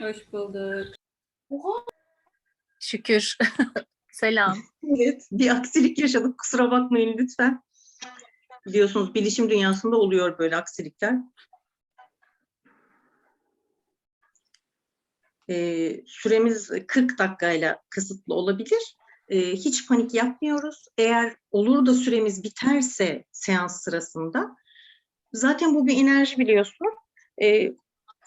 Hoş bulduk. Şükür. Selam. Evet, bir aksilik yaşadık. Kusura bakmayın lütfen. Biliyorsunuz bilişim dünyasında oluyor böyle aksilikler. Ee, süremiz 40 dakikayla kısıtlı olabilir. Ee, hiç panik yapmıyoruz. Eğer olur da süremiz biterse seans sırasında zaten bu bir enerji biliyorsun. Ee,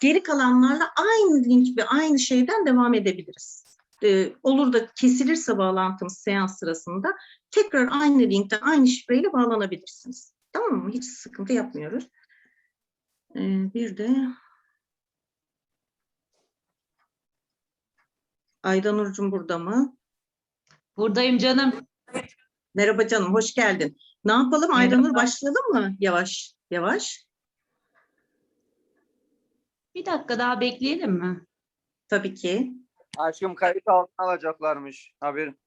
geri kalanlarla aynı link ve aynı şeyden devam edebiliriz e, olur da kesilirse bağlantımız seans sırasında tekrar aynı linkten aynı şifreyle bağlanabilirsiniz. Tamam mı? Hiç sıkıntı yapmıyoruz. E, bir de Aydan Urcum burada mı? Buradayım canım. Merhaba canım, hoş geldin. Ne yapalım? Aydanur başlayalım mı? Yavaş, yavaş. Bir dakika daha bekleyelim mi? Tabii ki. Aşkım kayıt altına alacaklarmış. Haberin.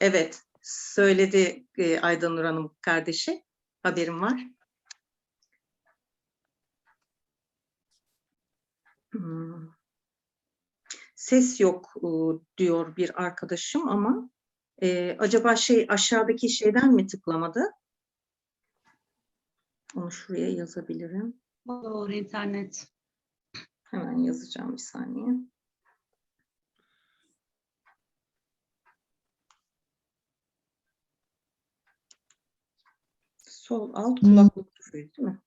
Evet, söyledi e, Aydanur Hanım kardeşi. Haberim var. Hmm. Ses yok e, diyor bir arkadaşım ama e, acaba şey aşağıdaki şeyden mi tıklamadı? Onu şuraya yazabilirim. Doğru internet. Hemen yazacağım bir saniye. Sol alt kulaklık tuşu değil mi?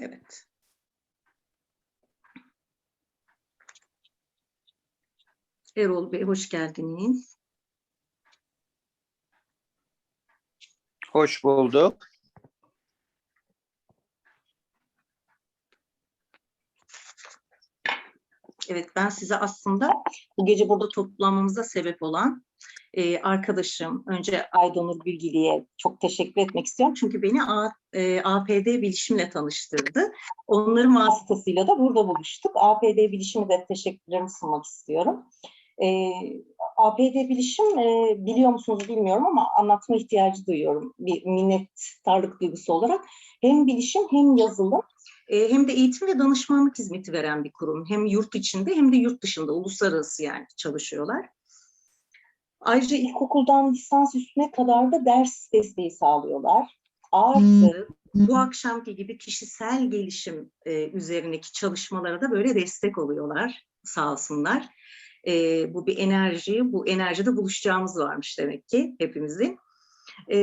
Evet. Erol Bey hoş geldiniz. Hoş bulduk. Evet ben size aslında bu gece burada toplanmamıza sebep olan e, arkadaşım önce Aydanur Bilgili'ye çok teşekkür etmek istiyorum. Çünkü beni A, e, APD Bilişim'le tanıştırdı. Onların vasıtasıyla da burada buluştuk. APD Bilişim'e de teşekkürlerimi sunmak istiyorum. E, APD Bilişim e, biliyor musunuz bilmiyorum ama anlatma ihtiyacı duyuyorum. Bir minnettarlık duygusu olarak. Hem bilişim hem yazılım e, hem de eğitim ve danışmanlık hizmeti veren bir kurum. Hem yurt içinde hem de yurt dışında uluslararası yani çalışıyorlar. Ayrıca ilkokuldan lisans üstüne kadar da ders desteği sağlıyorlar. Artı bu akşamki gibi kişisel gelişim e, üzerindeki çalışmalara da böyle destek oluyorlar sağ olsunlar. E, bu bir enerji, bu enerjide buluşacağımız varmış demek ki hepimizin. E,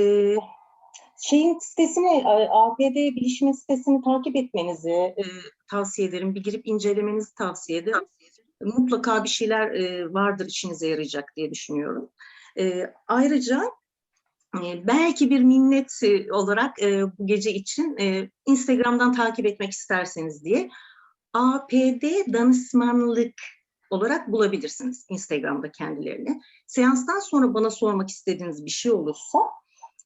şeyin sitesini, e, APD bilişimin sitesini takip etmenizi e, tavsiye ederim. Bir girip incelemenizi tavsiye ederim. Mutlaka bir şeyler e, vardır işinize yarayacak diye düşünüyorum. E, ayrıca belki bir minnet e, olarak e, bu gece için e, Instagram'dan takip etmek isterseniz diye APD danışmanlık olarak bulabilirsiniz Instagram'da kendilerini. Seanstan sonra bana sormak istediğiniz bir şey olursa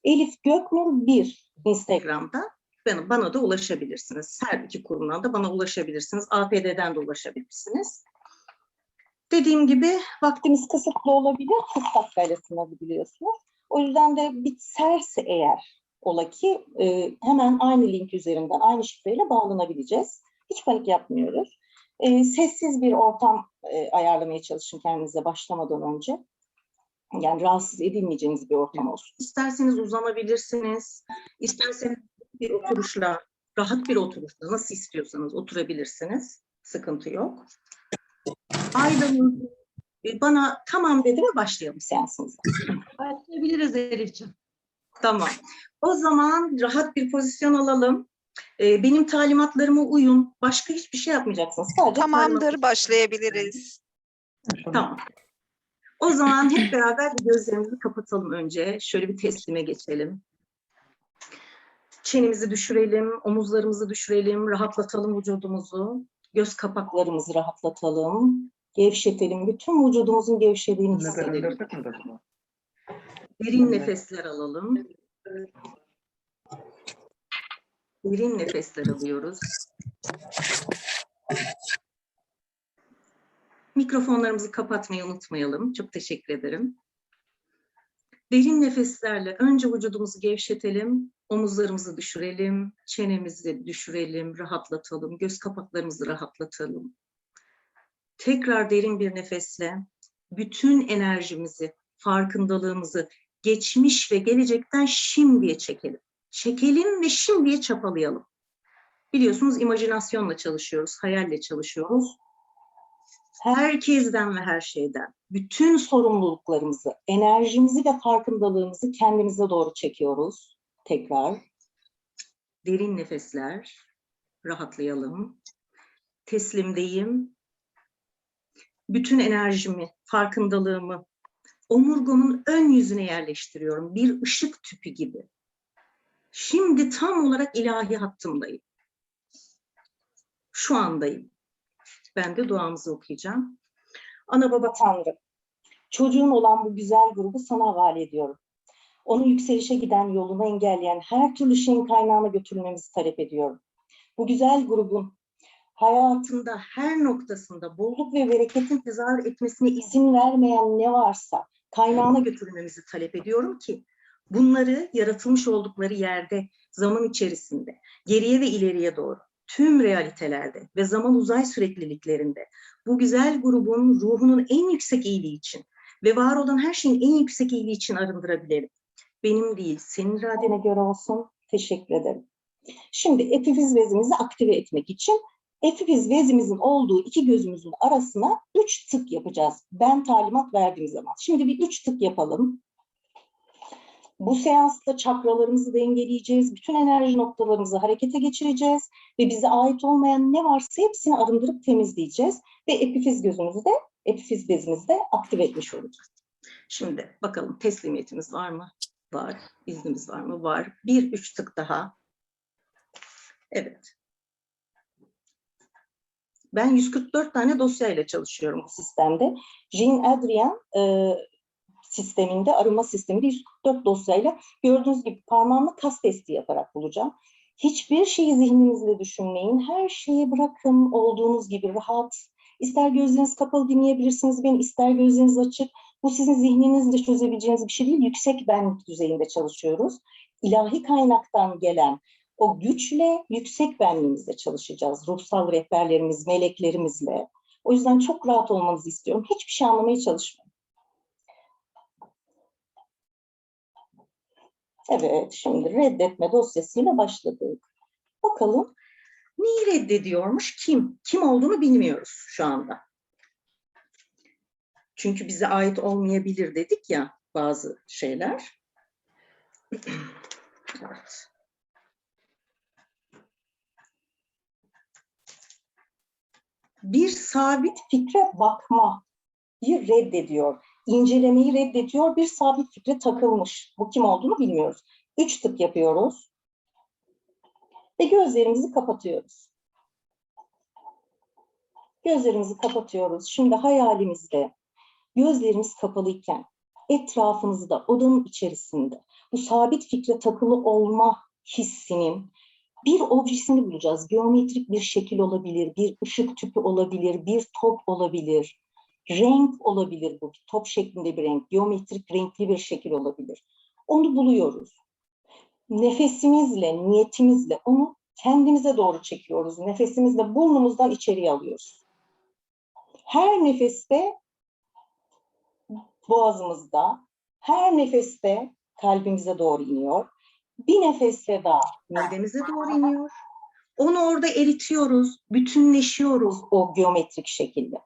Elif Göknur 1 Instagram'da bana, bana da ulaşabilirsiniz. Her iki kurumdan da bana ulaşabilirsiniz. APD'den de ulaşabilirsiniz. Dediğim gibi vaktimiz kısıtlı olabilir. 40 dakikayla sınavı O yüzden de biterse eğer ola ki e, hemen aynı link üzerinden aynı şifreyle bağlanabileceğiz. Hiç panik yapmıyoruz. E, sessiz bir ortam e, ayarlamaya çalışın kendinize başlamadan önce yani rahatsız edilmeyeceğiniz bir ortam olsun. İsterseniz uzanabilirsiniz, isterseniz bir oturuşla, rahat bir oturuşla nasıl istiyorsanız oturabilirsiniz. Sıkıntı yok. Aydan'ın e, bana tamam dedi ve başlayalım seansımıza. Başlayabiliriz Elif'ciğim. Tamam. O zaman rahat bir pozisyon alalım. E, Benim talimatlarıma uyun. Başka hiçbir şey yapmayacaksınız. Sadece Tamamdır, başlayabiliriz. Tamam. O zaman hep beraber gözlerimizi kapatalım önce. Şöyle bir teslime geçelim. Çenemizi düşürelim, omuzlarımızı düşürelim, rahatlatalım vücudumuzu. Göz kapaklarımızı rahatlatalım. Gevşetelim. Bütün vücudumuzun gevşediğini hissedelim. Derin nefesler alalım. Derin nefesler alıyoruz. Mikrofonlarımızı kapatmayı unutmayalım. Çok teşekkür ederim. Derin nefeslerle önce vücudumuzu gevşetelim, omuzlarımızı düşürelim, çenemizi düşürelim, rahatlatalım, göz kapaklarımızı rahatlatalım. Tekrar derin bir nefesle bütün enerjimizi, farkındalığımızı geçmiş ve gelecekten şimdiye çekelim. Çekelim ve şimdiye çapalayalım. Biliyorsunuz imajinasyonla çalışıyoruz, hayalle çalışıyoruz. Herkesten ve her şeyden bütün sorumluluklarımızı, enerjimizi ve farkındalığımızı kendimize doğru çekiyoruz. Tekrar derin nefesler, rahatlayalım. Teslimdeyim. Bütün enerjimi, farkındalığımı omurgamın ön yüzüne yerleştiriyorum. Bir ışık tüpü gibi. Şimdi tam olarak ilahi hattımdayım. Şu andayım. Ben de duamızı okuyacağım. Ana baba Tanrı, çocuğun olan bu güzel grubu sana havale ediyorum. Onu yükselişe giden yolunu engelleyen her türlü şeyin kaynağına götürmemizi talep ediyorum. Bu güzel grubun hayatında her noktasında bolluk ve bereketin tezahür etmesine izin vermeyen ne varsa kaynağına götürmemizi talep ediyorum ki bunları yaratılmış oldukları yerde, zaman içerisinde, geriye ve ileriye doğru tüm realitelerde ve zaman uzay sürekliliklerinde bu güzel grubun ruhunun en yüksek iyiliği için ve var olan her şeyin en yüksek iyiliği için arındırabilelim. Benim değil, senin iradene göre olsun. Teşekkür ederim. Şimdi epifiz bezimizi aktive etmek için epifiz bezimizin olduğu iki gözümüzün arasına üç tık yapacağız. Ben talimat verdiğim zaman. Şimdi bir üç tık yapalım. Bu seansta çakralarımızı dengeleyeceğiz. Bütün enerji noktalarımızı harekete geçireceğiz. Ve bize ait olmayan ne varsa hepsini arındırıp temizleyeceğiz. Ve epifiz gözümüzü de, epifiz bezimizi de aktive etmiş olacağız. Şimdi bakalım teslimiyetimiz var mı? Var. İznimiz var mı? Var. Bir üç tık daha. Evet. Ben 144 tane dosyayla çalışıyorum bu sistemde. Jean Adrian e, sisteminde, arama sisteminde 144 dosyayla gördüğünüz gibi parmağımla kas testi yaparak bulacağım. Hiçbir şeyi zihninizle düşünmeyin. Her şeyi bırakın olduğunuz gibi rahat. İster gözleriniz kapalı dinleyebilirsiniz beni, ister gözleriniz açık. Bu sizin zihninizle çözebileceğiniz bir şey değil. Yüksek benlik düzeyinde çalışıyoruz. İlahi kaynaktan gelen o güçle yüksek benliğimizle çalışacağız. Ruhsal rehberlerimiz, meleklerimizle. O yüzden çok rahat olmanızı istiyorum. Hiçbir şey anlamaya çalışmayın. Evet, şimdi reddetme dosyasıyla başladık. Bakalım neyi reddediyormuş kim? Kim olduğunu bilmiyoruz şu anda. Çünkü bize ait olmayabilir dedik ya bazı şeyler. Evet. Bir sabit fikre bakmayı reddediyor. İncelemeyi reddediyor. Bir sabit fikre takılmış. Bu kim olduğunu bilmiyoruz. Üç tık yapıyoruz. Ve gözlerimizi kapatıyoruz. Gözlerimizi kapatıyoruz. Şimdi hayalimizde gözlerimiz kapalıyken etrafımızda, odanın içerisinde bu sabit fikre takılı olma hissinin bir objesini bulacağız. Geometrik bir şekil olabilir, bir ışık tüpü olabilir, bir top olabilir, renk olabilir bu. Top şeklinde bir renk, geometrik renkli bir şekil olabilir. Onu buluyoruz. Nefesimizle, niyetimizle onu kendimize doğru çekiyoruz. Nefesimizle burnumuzdan içeriye alıyoruz. Her nefeste boğazımızda, her nefeste kalbimize doğru iniyor. Bir nefeste daha midemize doğru iniyor. Onu orada eritiyoruz, bütünleşiyoruz o geometrik şekilde.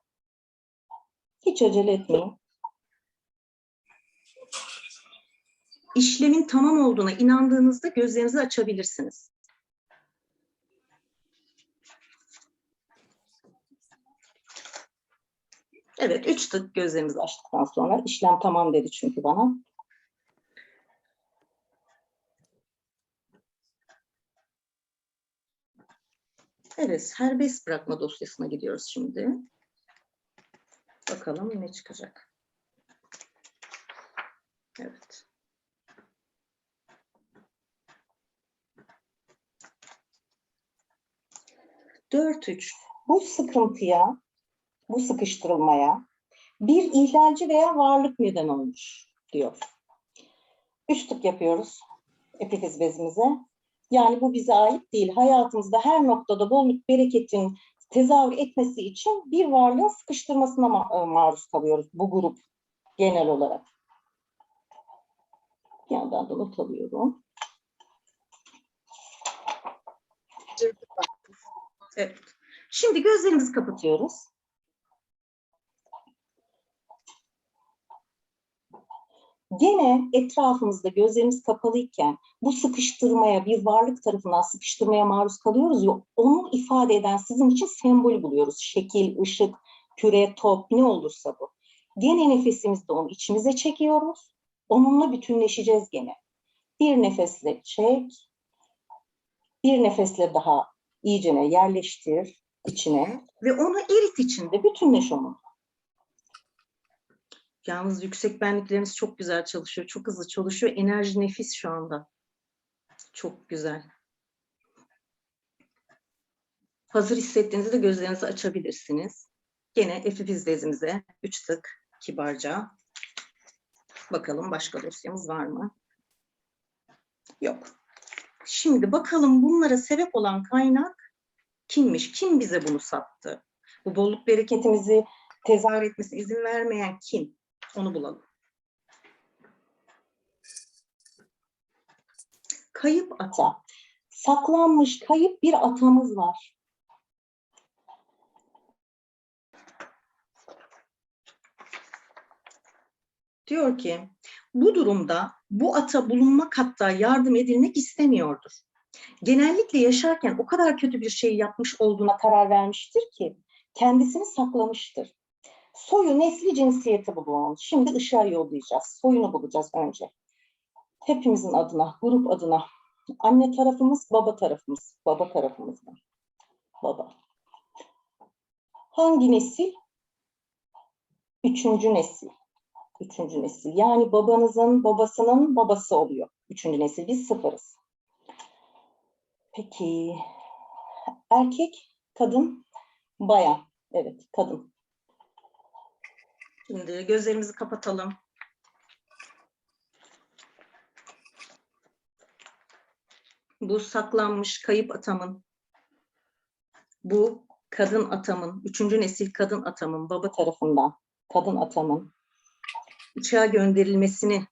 Hiç acele etmeyin. İşlemin tamam olduğuna inandığınızda gözlerinizi açabilirsiniz. Evet, üç tık gözlerimizi açtıktan sonra işlem tamam dedi çünkü bana. Evet, serbest bırakma dosyasına gidiyoruz şimdi. Bakalım ne çıkacak. Evet. Dört üç. Bu sıkıntıya, bu sıkıştırılmaya bir ihlalci veya varlık neden olmuş diyor. Üç tık yapıyoruz epifiz bezimize. Yani bu bize ait değil. Hayatımızda her noktada bolluk bereketin tezahür etmesi için bir varlığın sıkıştırmasına ma- e, maruz kalıyoruz bu grup genel olarak. Bir yandan da not alıyorum. Evet. Şimdi gözlerimizi kapatıyoruz. Gene etrafımızda gözlerimiz kapalıyken bu sıkıştırmaya, bir varlık tarafından sıkıştırmaya maruz kalıyoruz ya, onu ifade eden sizin için sembolü buluyoruz. Şekil, ışık, küre, top ne olursa bu. Gene nefesimizde onu içimize çekiyoruz. Onunla bütünleşeceğiz gene. Bir nefesle çek, bir nefesle daha iyicene yerleştir içine ve onu erit içinde, bütünleş onu. Yalnız yüksek benlikleriniz çok güzel çalışıyor, çok hızlı çalışıyor. Enerji nefis şu anda. Çok güzel. Hazır hissettiğinizde gözlerinizi açabilirsiniz. Gene epifiz bezimize üç tık kibarca. Bakalım başka dosyamız var mı? Yok. Şimdi bakalım bunlara sebep olan kaynak kimmiş? Kim bize bunu sattı? Bu bolluk bereketimizi tezahür etmesine izin vermeyen kim? Onu bulalım. Kayıp ata. Saklanmış kayıp bir atamız var. Diyor ki bu durumda bu ata bulunmak hatta yardım edilmek istemiyordur. Genellikle yaşarken o kadar kötü bir şey yapmış olduğuna karar vermiştir ki kendisini saklamıştır. Soyu, nesli, cinsiyeti bulun. Şimdi ışığa yollayacağız. Soyunu bulacağız önce. Hepimizin adına, grup adına. Anne tarafımız, baba tarafımız. Baba tarafımız mı? Baba. Hangi nesil? Üçüncü nesil. Üçüncü nesil. Yani babanızın babasının babası oluyor. Üçüncü nesil. Biz sıfırız. Peki. Erkek, kadın, bayan. Evet, kadın. Şimdi gözlerimizi kapatalım. Bu saklanmış kayıp atamın, bu kadın atamın, üçüncü nesil kadın atamın baba tarafından kadın atamın uçağa gönderilmesini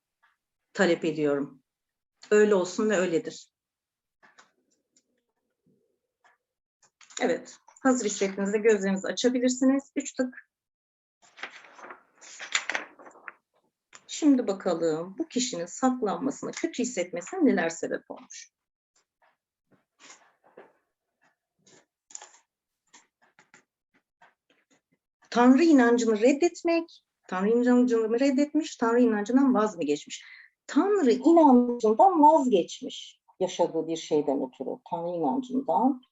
talep ediyorum. Öyle olsun ve öyledir. Evet, hazır hissettiğinizde gözlerinizi açabilirsiniz. Üç tık Şimdi bakalım bu kişinin saklanmasına, kötü hissetmesine neler sebep olmuş? Tanrı inancını reddetmek, Tanrı inancını reddetmiş, Tanrı inancından vaz mı geçmiş? Tanrı inancından vazgeçmiş yaşadığı bir şeyden ötürü. Tanrı inancından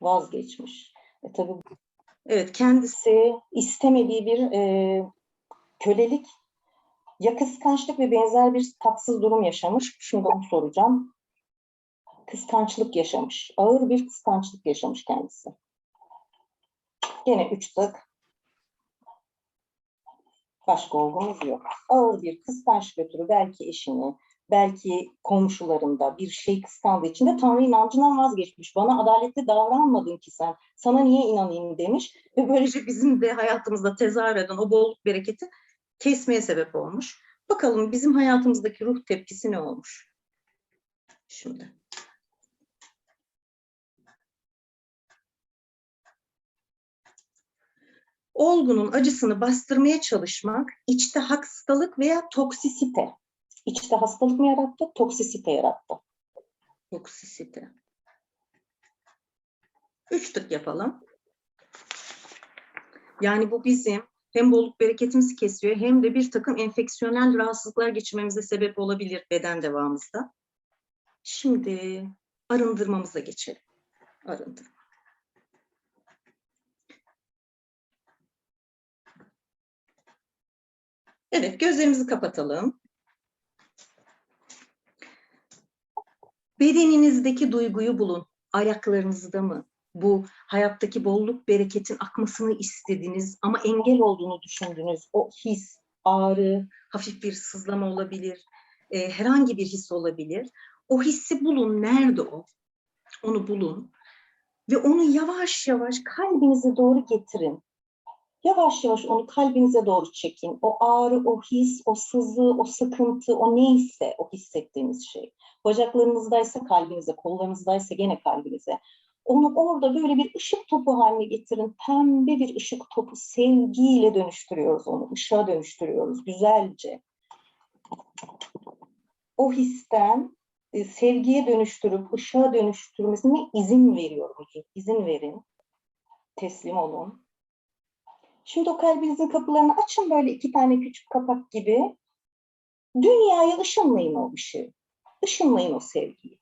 vazgeçmiş. E tabii evet kendisi istemediği bir e, kölelik ya kıskançlık ve benzer bir tatsız durum yaşamış. Şimdi onu soracağım. Kıskançlık yaşamış. Ağır bir kıskançlık yaşamış kendisi. Gene üç tık. Başka olgumuz yok. Ağır bir kıskançlık ötürü belki eşini, belki komşularında bir şey kıskandığı için de Tanrı inancından vazgeçmiş. Bana adaletli davranmadın ki sen. Sana niye inanayım demiş. Ve böylece bizim de hayatımızda tezahür eden o bolluk bereketi kesmeye sebep olmuş. Bakalım bizim hayatımızdaki ruh tepkisi ne olmuş? Şimdi. Olgunun acısını bastırmaya çalışmak içte hastalık veya toksisite. İçte hastalık mı yarattı? Toksisite yarattı. Toksisite. Üç tık yapalım. Yani bu bizim hem bolluk bereketimizi kesiyor hem de bir takım enfeksiyonel rahatsızlıklar geçirmemize sebep olabilir beden devamımızda. Şimdi arındırmamıza geçelim. Arındırma. Evet, gözlerimizi kapatalım. Bedeninizdeki duyguyu bulun. Ayaklarınızda mı? Bu hayattaki bolluk, bereketin akmasını istediğiniz ama engel olduğunu düşündüğünüz o his, ağrı, hafif bir sızlama olabilir, e, herhangi bir his olabilir. O hissi bulun, nerede o? Onu bulun ve onu yavaş yavaş kalbinize doğru getirin. Yavaş yavaş onu kalbinize doğru çekin. O ağrı, o his, o sızı, o sıkıntı, o neyse o hissettiğiniz şey. Bacaklarınızdaysa kalbinize, kollarınızdaysa gene kalbinize. Onu orada böyle bir ışık topu haline getirin. Pembe bir ışık topu sevgiyle dönüştürüyoruz onu. Işığa dönüştürüyoruz güzelce. O histen e, sevgiye dönüştürüp ışığa dönüştürmesine izin veriyoruz. İzin verin. Teslim olun. Şimdi o kalbinizin kapılarını açın böyle iki tane küçük kapak gibi. Dünyaya ışınlayın o ışığı. Işınlayın o sevgiyi.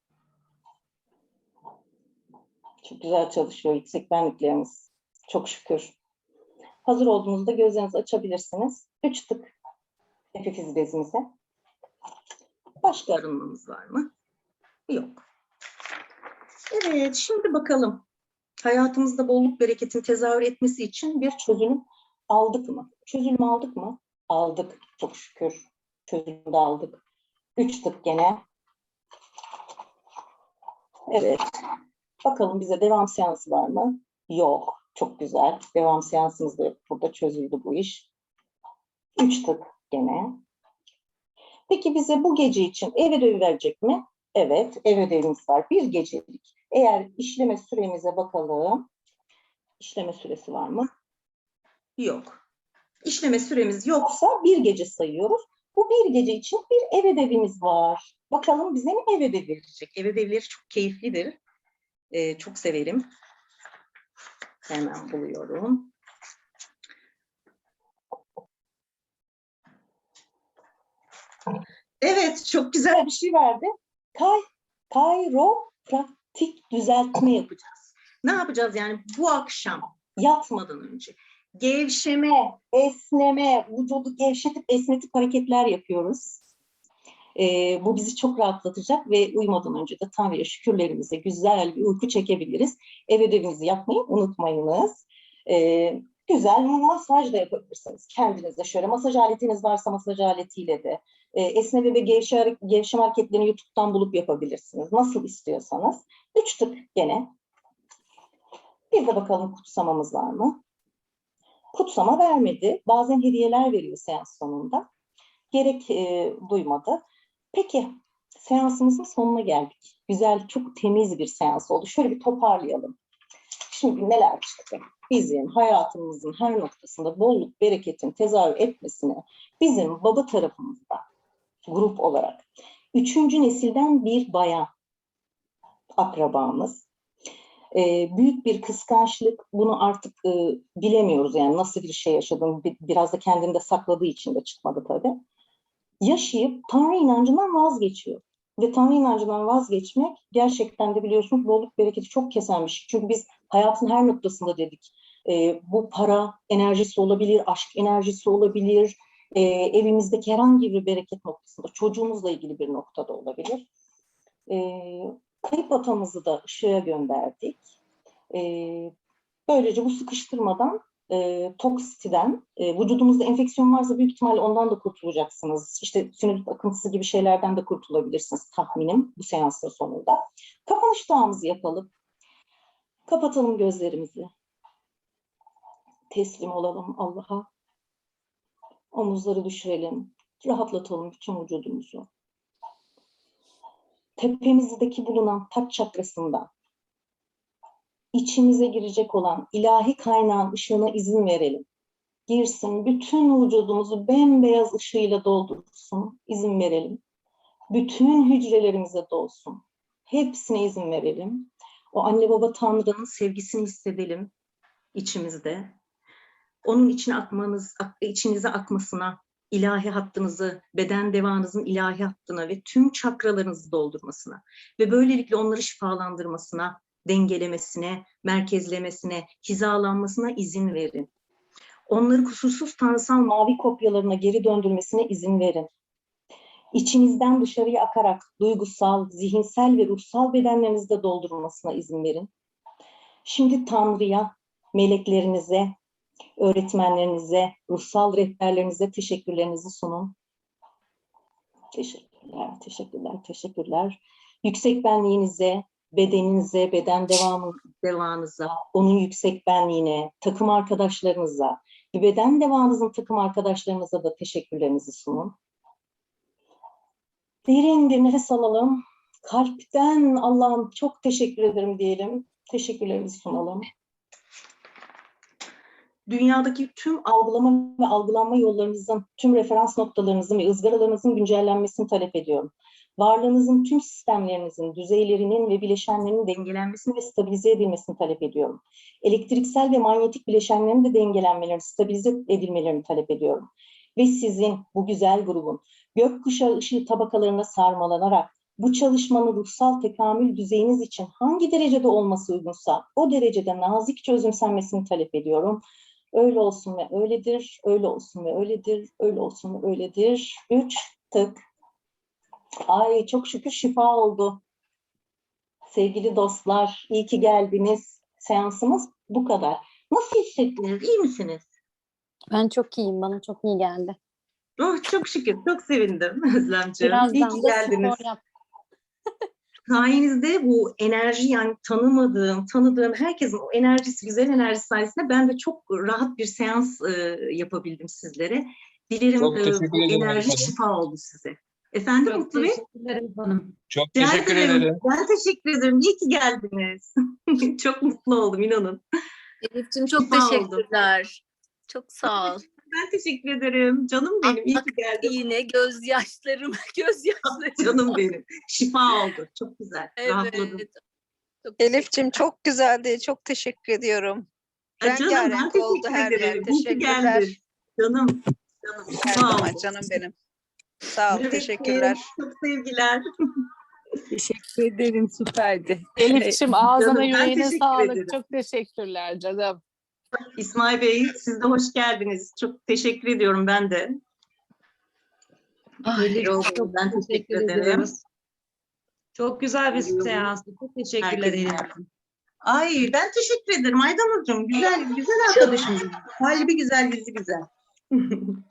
Çok güzel çalışıyor yüksek benlikleriniz. Çok şükür. Hazır olduğunuzda gözlerinizi açabilirsiniz. Üç tık epifiz bezimize. Başka arınmanız var mı? Yok. Evet, şimdi bakalım. Hayatımızda bolluk bereketin tezahür etmesi için bir çözüm aldık mı? Çözüm aldık mı? Aldık. Çok şükür. Çözümü de aldık. Üç tık gene. Evet. Bakalım bize devam seansı var mı? Yok. Çok güzel. Devam seansımız da yok. Burada çözüldü bu iş. Üç tık gene. Peki bize bu gece için ev ödevi verecek mi? Evet, ev ödevimiz var. Bir gecelik. Eğer işleme süremize bakalım. İşleme süresi var mı? Yok. İşleme süremiz yoksa bir gece sayıyoruz. Bu bir gece için bir ev ödevimiz var. Bakalım bize ne ev ödevi verecek? Ev ödevleri çok keyiflidir. Ee, çok severim. Hemen buluyorum. Evet, çok güzel bir şey verdi. Kay, kayropraktik düzeltme yapacağız. Ne yapacağız yani bu akşam yatmadan önce? Gevşeme, esneme, vücudu gevşetip esnetip hareketler yapıyoruz. Ee, bu bizi çok rahatlatacak ve uyumadan önce de Tanrı'ya şükürlerimize güzel bir uyku çekebiliriz. Ev ödevinizi yapmayı unutmayınız. Ee, güzel masaj da yapabilirsiniz kendinize. Şöyle masaj aletiniz varsa masaj aletiyle de e, esneme ve gevşe, gevşeme hareketlerini YouTube'dan bulup yapabilirsiniz. Nasıl istiyorsanız. Üç tık gene. Bir de bakalım kutsamamız var mı? Kutsama vermedi. Bazen hediyeler veriyor seans sonunda. Gerek e, duymadı. Peki seansımızın sonuna geldik. Güzel, çok temiz bir seans oldu. Şöyle bir toparlayalım. Şimdi neler çıktı? Bizim hayatımızın her noktasında bolluk, bereketin tezahür etmesine bizim baba tarafımızda grup olarak üçüncü nesilden bir bayan akrabamız. Ee, büyük bir kıskançlık bunu artık e, bilemiyoruz yani nasıl bir şey yaşadığını bi- biraz da kendinde sakladığı için de çıkmadı tabii. Yaşayıp Tanrı inancından vazgeçiyor. Ve Tanrı inancından vazgeçmek gerçekten de biliyorsunuz bolluk bereketi çok kesen bir şey. Çünkü biz hayatın her noktasında dedik. e, bu para enerjisi olabilir, aşk enerjisi olabilir, e, evimizdeki herhangi bir bereket noktasında, çocuğumuzla ilgili bir noktada olabilir. E, kayıp atamızı da ışığa gönderdik. E, böylece bu sıkıştırmadan, e, toksitiden, e, vücudumuzda enfeksiyon varsa büyük ihtimalle ondan da kurtulacaksınız. İşte sinüzit akıntısı gibi şeylerden de kurtulabilirsiniz tahminim bu seansın sonunda. Kapanış duamızı yapalım. Kapatalım gözlerimizi. Teslim olalım Allah'a. Omuzları düşürelim. Rahatlatalım bütün vücudumuzu. Tepemizdeki bulunan taç çakrasından içimize girecek olan ilahi kaynağın ışığına izin verelim. Girsin, bütün vücudumuzu bembeyaz ışığıyla doldursun. İzin verelim. Bütün hücrelerimize dolsun. Hepsine izin verelim. O anne baba Tanrı'nın sevgisini hissedelim içimizde onun içine akmanız, ak- içinize akmasına, ilahi hattınızı, beden devanızın ilahi hattına ve tüm çakralarınızı doldurmasına ve böylelikle onları şifalandırmasına, dengelemesine, merkezlemesine, hizalanmasına izin verin. Onları kusursuz tanrısal mavi kopyalarına geri döndürmesine izin verin. İçinizden dışarıya akarak duygusal, zihinsel ve ruhsal bedenlerinizde doldurmasına izin verin. Şimdi Tanrı'ya, meleklerinize, öğretmenlerinize, ruhsal rehberlerinize teşekkürlerinizi sunun. Teşekkürler, teşekkürler, teşekkürler. Yüksek benliğinize, bedeninize, beden devamı, devamınıza, onun yüksek benliğine, takım arkadaşlarınıza, beden devamınızın takım arkadaşlarınıza da teşekkürlerinizi sunun. Derin bir nefes alalım. Kalpten Allah'ım çok teşekkür ederim diyelim. Teşekkürlerimizi sunalım. Dünyadaki tüm algılama ve algılanma yollarınızın, tüm referans noktalarınızın ve ızgaralarınızın güncellenmesini talep ediyorum. Varlığınızın tüm sistemlerinizin, düzeylerinin ve bileşenlerinin dengelenmesini ve stabilize edilmesini talep ediyorum. Elektriksel ve manyetik bileşenlerin de dengelenmelerini, stabilize edilmelerini talep ediyorum. Ve sizin, bu güzel grubun, gökkuşağı ışığı tabakalarına sarmalanarak bu çalışmanın ruhsal tekamül düzeyiniz için hangi derecede olması uygunsa o derecede nazikçe özümsenmesini talep ediyorum. Öyle olsun ve öyledir, öyle olsun ve öyledir, öyle olsun ve öyledir. Üç tık. Ay çok şükür şifa oldu. Sevgili dostlar, iyi ki geldiniz. Seansımız bu kadar. Nasıl hissettiniz? İyi misiniz? Ben çok iyiyim. Bana çok iyi geldi. Oh, çok şükür, çok sevindim Özlemciğim. iyi Birazdan ki da geldiniz. sayenizde bu enerji yani tanımadığım, tanıdığım herkesin o enerjisi, güzel enerjisi sayesinde ben de çok rahat bir seans e, yapabildim sizlere. Dilerim e, enerji şifa oldu size. Efendim Çok Mutlu Bey? teşekkür ederim hanım. Çok Rica teşekkür ederim. ederim. Ben teşekkür ederim. İyi ki geldiniz. çok mutlu oldum inanın. Elif'ciğim çok Şifa oldu. teşekkürler. Çok sağ ol. Ben teşekkür ederim. Canım benim. İyi ki geldin. Yine gözyaşlarım, gözyaşlarım. Canım benim. Şifa oldu. Çok güzel. Rahatladım. Evet. Çok Elif'cim çok güzeldi. Çok teşekkür ediyorum. Ay Canım ben Rengarenk oldu teşekkür her yer. ederim. İyi ki Teşekkürler. geldin. Canım. Canım. Her zaman canım benim. Sağ ol. Evet, Teşekkürler. Çok sevgiler. Teşekkür ederim süperdi. Elif'ciğim ağzına yüreğine sağlık. ederim. Çok teşekkürler canım. İsmail Bey siz de hoş geldiniz. Çok teşekkür ediyorum ben de. Elif, Çok çok ben teşekkür teşekkür ederim. ediyoruz. Çok güzel bir seanstı. Çok teşekkürler. Ay ben teşekkür ederim Aydan Hocam. Güzel, güzel arkadaşımız. Kalbi güzel, yüzü güzel.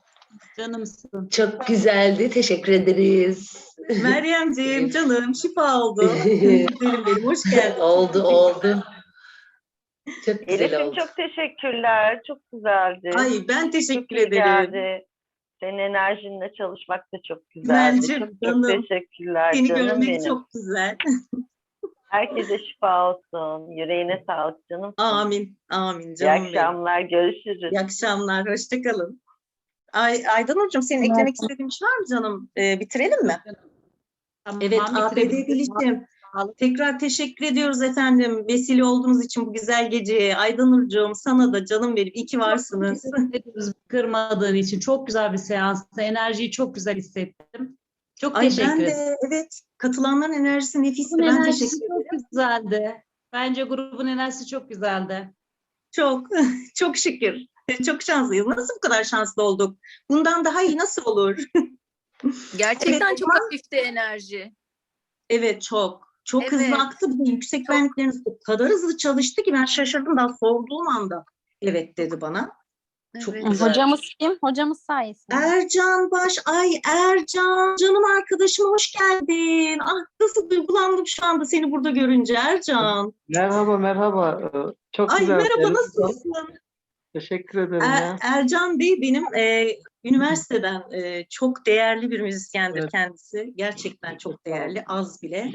Canımsın. Çok güzeldi. Teşekkür ederiz. Meryemciğim canım şifa oldu. Güzelim benim hoş geldin. oldu oldu. Çok güzel Elif'im oldu. çok teşekkürler. Çok güzeldi. Ay ben çok teşekkür iyi ederim. geldi. Senin enerjinle çalışmak da çok güzeldi. Mercim, çok çok canım. teşekkürler Seni canım görmek benim. çok güzel. Herkese şifa olsun. Yüreğine sağlık canım. Amin. Amin İyi canım benim. akşamlar. Görüşürüz. İyi akşamlar. Hoşçakalın. Ay, Aydan Hocam senin eklemek istediğin bir şey var mı canım? Ee, bitirelim mi? Tamam, Evet. APD Bilişim. Tekrar teşekkür ediyoruz efendim. Vesile olduğunuz için bu güzel geceye. Aydan Nurcuğum sana da canım benim. İyi ki varsınız. Kırmadığın için. Çok güzel bir seanstı. Enerjiyi çok güzel hissettim. Çok Ay teşekkür ben ederim. de evet katılanların enerjisi nefisti. Grubun Ben enerjisi teşekkür ederim. çok güzeldi. Bence grubun enerjisi çok güzeldi. Çok, çok şükür. Çok şanslıyız. Nasıl bu kadar şanslı olduk? Bundan daha iyi nasıl olur? Gerçekten Evet, çok hafifti enerji. Evet çok. Çok Evet. hızlı aktı. De yüksek benlikleriniz o kadar hızlı çalıştı ki ben şaşırdım daha sorduğum anda. Evet dedi bana. Çok Evet. güzel. Hocamız kim? Hocamız sayesinde. Ercan Baş, ay Ercan, canım arkadaşım hoş geldin. Ah nasıl duygulandım şu anda seni burada görünce Ercan. Merhaba merhaba. Ee, Çok Ay güzel. merhaba Evet, nasılsın? Teşekkür ederim Er- ya. Ercan Bey benim e, üniversiteden e, çok değerli bir müzisyendir Evet. kendisi. Gerçekten çok değerli. Az bile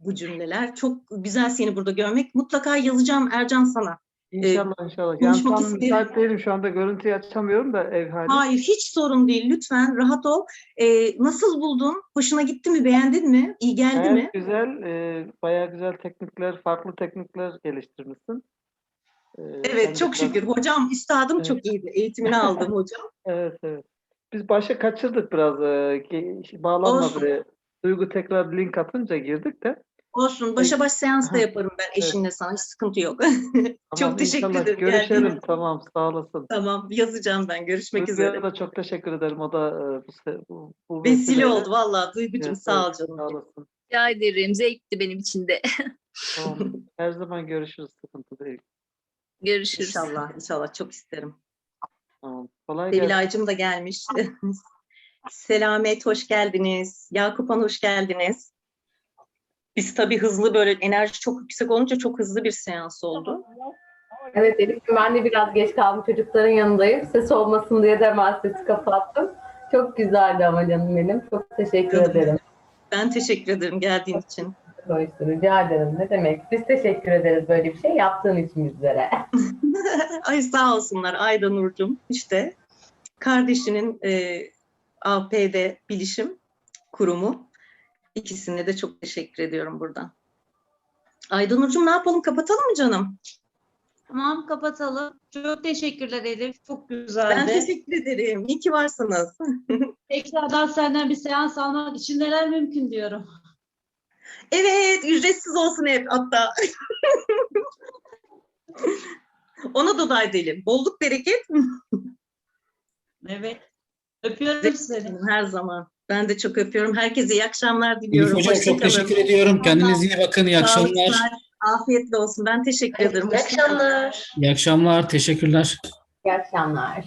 bu cümleler. Çok güzel seni burada görmek. Mutlaka yazacağım Ercan sana. İnşallah inşallah. Yani tam isterim. müsait değilim şu anda görüntüyü açamıyorum da ev hali. Hayır hiç sorun değil lütfen rahat ol. E, nasıl buldun? Hoşuna gitti mi? Beğendin mi? İyi geldi Evet, mi? güzel. e, bayağı güzel teknikler, farklı teknikler geliştirmişsin. Evet çok şükür. Hocam üstadım Evet. çok iyiydi. Eğitimini aldım hocam. Evet evet. Biz başa kaçırdık biraz. Ki- bağlanmadı. Duygu tekrar link atınca girdik de. Olsun. Başa baş seans da yaparım ben eşinle sana. Hiç sıkıntı yok. Tamam, çok teşekkür ederim. Görüşelim. geldiğin için. Tamam sağ olasın. Tamam yazacağım ben. Görüşmek Duygu'ya üzere. da çok teşekkür ederim. O da bu, bu, bu Vesile vesileyle- oldu vallahi. Duygucuğum Evet, sağ ol evet, canım. Sağ olasın. Rica ederim. Zevkti benim için de. Tamam. Her zaman görüşürüz. Sıkıntı değil. Görüşürüz. İnşallah, inşallah çok isterim. Tamam. Kolay gelsin. Sevilay'cım da gelmiş. Selamet hoş geldiniz. Yakup Han hoş geldiniz. Biz tabii hızlı böyle enerji çok yüksek olunca çok hızlı bir seans oldu. Evet Elif'ciğim ben de biraz geç kaldım çocukların yanındayım. Ses olmasın diye de hemen sesi kapattım. Çok güzeldi ama canım benim. Çok teşekkür ederim. Ben teşekkür ederim geldiğin için. Dolayısıyla rica ederim. Ne demek? Biz teşekkür ederiz böyle bir şey yaptığın için bizlere. Ay sağ olsunlar Ayda Nurcum. İşte kardeşinin e, APD Bilişim Kurumu. İkisine de çok teşekkür ediyorum buradan. Ayda Nurcum ne yapalım kapatalım mı canım? Tamam kapatalım. Çok teşekkürler Elif. Çok Ben güzeldi. teşekkür ederim. İyi ki varsınız. Tekrardan senden bir seans almak için neler mümkün diyorum. Evet, ücretsiz olsun hep hatta. Ona da day edelim. Bolluk bereket Evet. Öpüyorum seni. her zaman. Ben de çok öpüyorum. Herkese iyi akşamlar diliyorum. Hocam çok teşekkür ediyorum. Kendinize iyi bakın. İyi akşamlar. Afiyetli olsun. Ben teşekkür ederim. İyi akşamlar. İyi akşamlar. Teşekkürler. İyi akşamlar.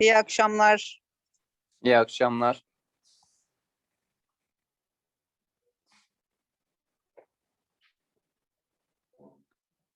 İyi akşamlar. İyi akşamlar.